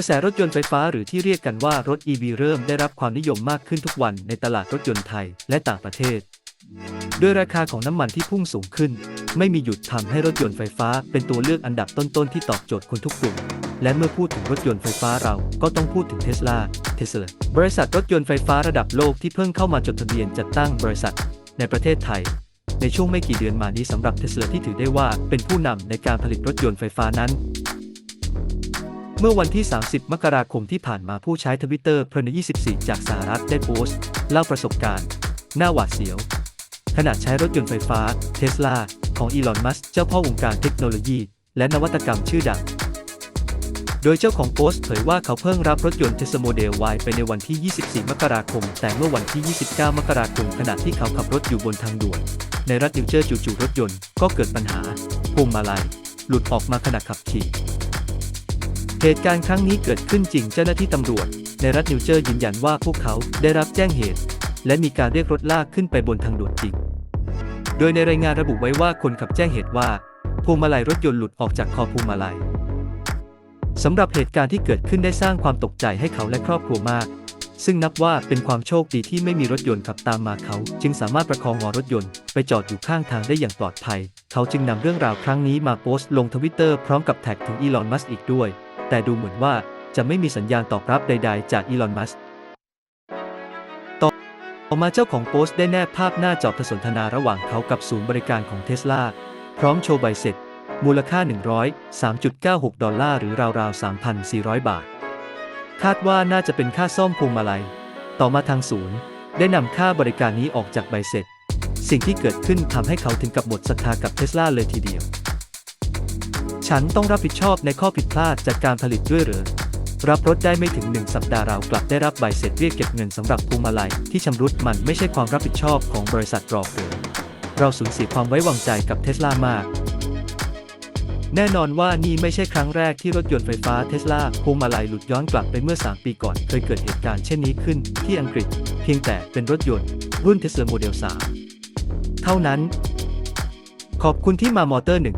กระแสรถยนต์ไฟฟ้าหรือที่เรียกกันว่ารถ EV เริ่มได้รับความนิยมมากขึ้นทุกวันในตลาดรถยนต์ไทยและต่างประเทศ ด้วยราคาของน้ำมันที่พุ่งสูงขึ้น ไม่มีหยุดทำให้รถยนต์ไฟฟ้าเป็นตัวเลือกอันดับต้นๆที่ตอบโจทย์คนทุกกลุ่ม และเมื่อพูดถึงรถยนต์ไฟฟ้าเราก็ต้องพูดถึงเทสลาเทสลาบริษัทรถยนต์ไฟฟ้าระดับโลกที่เพิ่งเข้ามาจดทะเบียนจัดตั้งบริษัท ในประเทศไทยในช่วงไม่กี่เดือนมานี้สำหรับเทสลาที่ถือได้ว่าเป็นผู้นำในการผลิตรถยนต์ไฟฟ้านั้น เมื่อวันที่ 30 มกราคมที่ผ่านมาผู้ใช้ทวิตเตอร์เพลน24 จากสหรัฐได้โพสต์ เล่าประสบการณ์ หน้าหวาดเสียว ขณะใช้รถยนต์ไฟฟ้าเทสลาของอีลอนมัสเจ้าพ่อวงการเทคโนโลยี และนวัตกรรมชื่อดัง โดยเจ้าของโพสต์เผยว่าเขาเพิ่งรับรถยนต์เทสโมเดล Y ไปในวันที่ 24 มกราคม แต่เมื่อวันที่ 29 มกราคมขณะที่เขาขับรถอยู่บนทางด่วน ในรัฐนิวเจอร์จู่ๆรถยนต์ก็เกิดปัญหาพวงมาลัยหลุดออกมาขณะขับขี่ เหตุการณ์ครั้งนี้เกิดขึ้นจริงเจ้าหน้าที่ตำรวจ ในรัฐนิวเจอร์ยืนยันว่าพวกเขาได้รับแจ้งเหตุ และมีการเรียกรถลากขึ้นไปบนทางด่วนจริง โดยในรายงานระบุไว้ว่าคนขับแจ้งเหตุว่าพวงมาลัยรถยนต์หลุดออกจากคอพวงมาลัยสำหรับเหตุการณ์ที่เกิดขึ้นได้สร้างความตกใจให้เขาและครอบครัวมาก ซึ่งนับว่าเป็นความโชคดีที่ไม่มีรถยนต์ขับตามมาเขา จึงสามารถประคองงอรถยนต์ไปจอดอยู่ข้างทางได้อย่างปลอดภัย เขาจึงนำเรื่องราวครั้งนี้มาโพสต์ลงทวิตเตอร์พร้อมกับแท็กถึงอีลอน มัสอีกด้วย แต่ดูเหมือนว่าจะไม่มีสัญญาณตอบรับใด ๆ จากอีลอน มัสต่อต่อมาเจ้าของโพสต์ได้แนบภาพหน้าจอสนทนาระหว่างเขากับศูนย์บริการของเทสลาพร้อมโชว์ใบเสร็จ มูลค่า 103.96 ดอลลาร์หรือราวๆ 3,400 บาท คาดว่าน่าจะเป็นค่าซ่อมพวงมาลัย ต่อมาทางศูนย์ ได้นำค่าบริการนี้ออกจากใบเสร็จ สิ่งที่เกิดขึ้นทำให้เขาถึงกับหมดศรัทธากับเทสลาเลยทีเดียว ฉันต้องรับผิดชอบในข้อผิดพลาดจากการผลิตด้วยหรือ รับรถได้ไม่ถึงหนึ่งสัปดาห์เรากลับได้รับใบเสร็จเรียกเก็บเงินสำหรับพวงมาลัยที่ชำรุดมันไม่ใช่ความรับผิดชอบของบริษัทหรอกเหรอเราสูญเสียความไว้วางใจกับเทสลามาก แน่นอนว่านี่ไม่ใช่ครั้งแรกที่รถยนต์ไฟฟ้าเทสลาพวงมาลัยหลุดย้อนกลับไปเมื่อ 3 ปีก่อน เคยเกิดเหตุการณ์เช่นนี้ขึ้นที่อังกฤษ เพียงแต่เป็นรถยนต์รุ่นเทสลาโมเดล 3 เท่านั้น ขอบคุณที่มามอเตอร์หนึ่ง